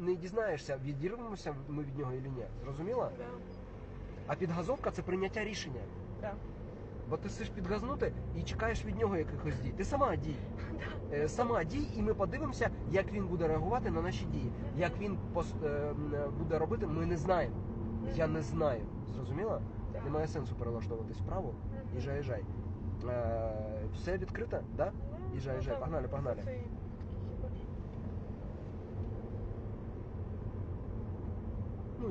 не- дізнаєшся, відірвемося ми від нього чи ні. Зрозуміла? Да. А підгазовка це прийняття рішення. Да. Бо ти сиш підгазнути і чекаєш від нього якихось дій. Ти сама дій. Е, Сама дій, і ми подивимося, як він буде реагувати на наші дії. Як він е, е, буде робити, ми не знаємо. Я не знаю. Зрозуміла? Да. Немає сенсу. Мгм. Їжджай, їжджай. Е, все відкрито? Да? Ну, Їжджай, їжджай, так, погнали, погнали.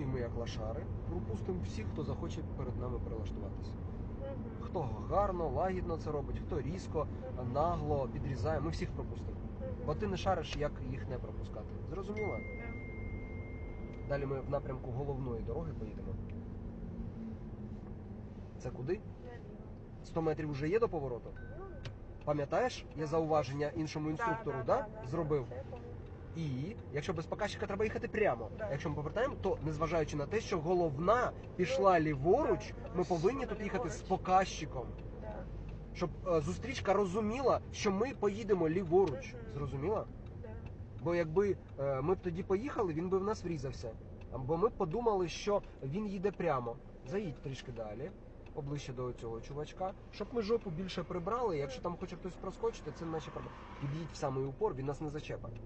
І- ми, як лошари, пропустимо всіх, хто захоче перед нами перелаштуватися. Хто гарно, лагідно це робить, хто різко, нагло підрізає, ми всіх пропустимо. Бо ти не шариш, як їх не пропускати. Зрозуміло? Да. Далі ми в напрямку головної дороги поїдемо. Це куди? 100 метрів вже є до повороту? Ну, Пам'ятаєш, я зауваження іншому інструктору да, да, да, зробив? І якщо без показчика треба їхати прямо. Да. Якщо ми повертаємо, то незважаючи на те, що головна пішла ліворуч, Да, ми повинні тут ліворуч. їхати з показчиком. Да. Щоб е, зустрічка розуміла, що ми поїдемо ліворуч. Зрозуміла? Да. Бо якби е, ми б тоді поїхали, він би в нас врізався. Бо ми б подумали, що він їде прямо. Заїдь трішки далі, поближче до цього чувачка, щоб ми жопу більше прибрали. Якщо там хоче хтось проскочити, це наші проблеми. Під'їдь в самий упор, він нас не зачепить.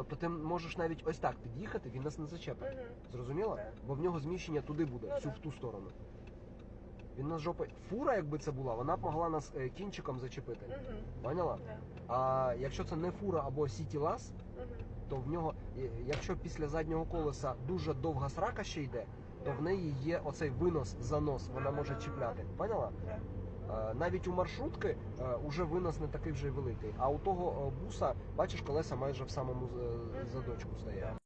Тобто ти можеш навіть ось так під'їхати, він нас не зачепить. Зрозуміло? Бо в нього зміщення туди буде, Ну, всю в ту сторону. Він нас жопою. Фура, якби це була, вона б могла нас е, кінчиком зачепити. Поняла? А якщо це не фура або сіті лас, то в нього, е, якщо після заднього колеса дуже довга срака ще йде, то в неї є оцей винос, занос, вона може чіпляти. Поняла? Е, Навіть у маршрутки е, уже винос не такий вже великий. А у того е, буса, бачиш, колеса майже в самому задочку стоять.